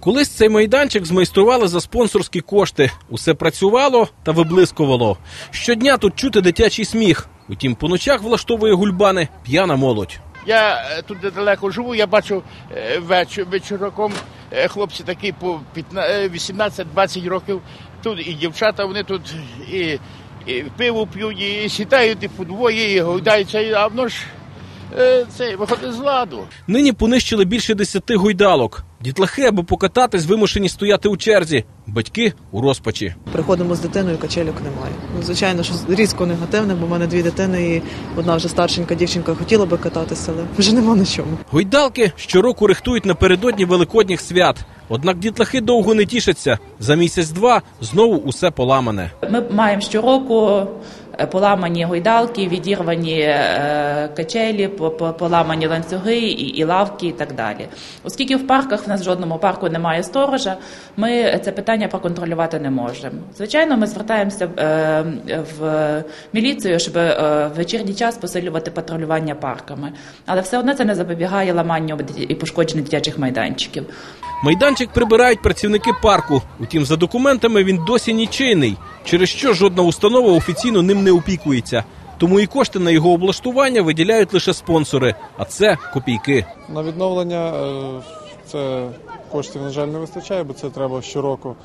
Колись цей майданчик змайстрували за спонсорські кошти. Усе працювало та виблискувало. Щодня тут чути дитячий сміх. Утім, по ночах влаштовує гульбани п'яна молодь. Я е, тут недалеко живу, я бачу е, веч, вечороком е, хлопці такі по 15, е, 18-20 років. Тут і дівчата, вони тут і, і пиво п'ють, і сідають, і двоє, і гойдаються, а воно ж е, це виходить з ладу. Нині понищили більше десяти гойдалок. Дітлахи, аби покататись, вимушені стояти у черзі. Батьки у розпачі. Приходимо з дитиною, качельок немає. Ну, звичайно, що різко негативне, бо в мене дві дитини, і одна вже старшенька дівчинка хотіла би кататися, але вже нема на чому. Гойдалки щороку рихтують напередодні великодніх свят. Однак дітлахи довго не тішаться. За місяць-два знову усе поламане. Ми маємо щороку поламані гойдалки, відірвані е, качелі, по- по- поламані ланцюги і, лавки, і так далі. Оскільки в парках в нас в жодному парку немає сторожа, ми це питання проконтролювати не можемо. Звичайно, ми звертаємося е, в міліцію, щоб е, в вечірній час посилювати патрулювання парками, але все одно це не запобігає ламанню і пошкодженню дитячих майданчиків. Майданчик прибирають працівники парку. Утім, за документами він досі нічийний, через що жодна установа офіційно ним не опікується. Тому і кошти на його облаштування виділяють лише спонсори, а це копійки. На відновлення е, це коштів, на жаль, не вистачає, бо це треба щороку.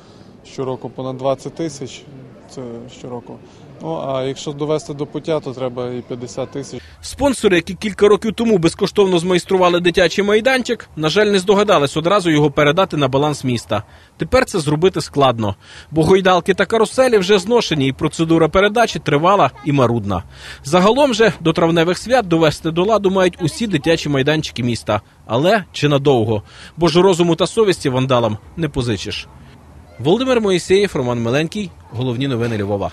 Щороку понад 20 тисяч. Це щороку. Ну а якщо довести до пуття, то треба і 50 тисяч. Спонсори, які кілька років тому безкоштовно змайстрували дитячий майданчик, на жаль, не здогадались одразу його передати на баланс міста. Тепер це зробити складно, бо гойдалки та каруселі вже зношені, і процедура передачі тривала і марудна. Загалом же до травневих свят довести до ладу мають усі дитячі майданчики міста. Але чи надовго? Бо ж розуму та совісті вандалам не позичиш. Володимир Моїсеєв, Роман Миленький. Головні новини Львова.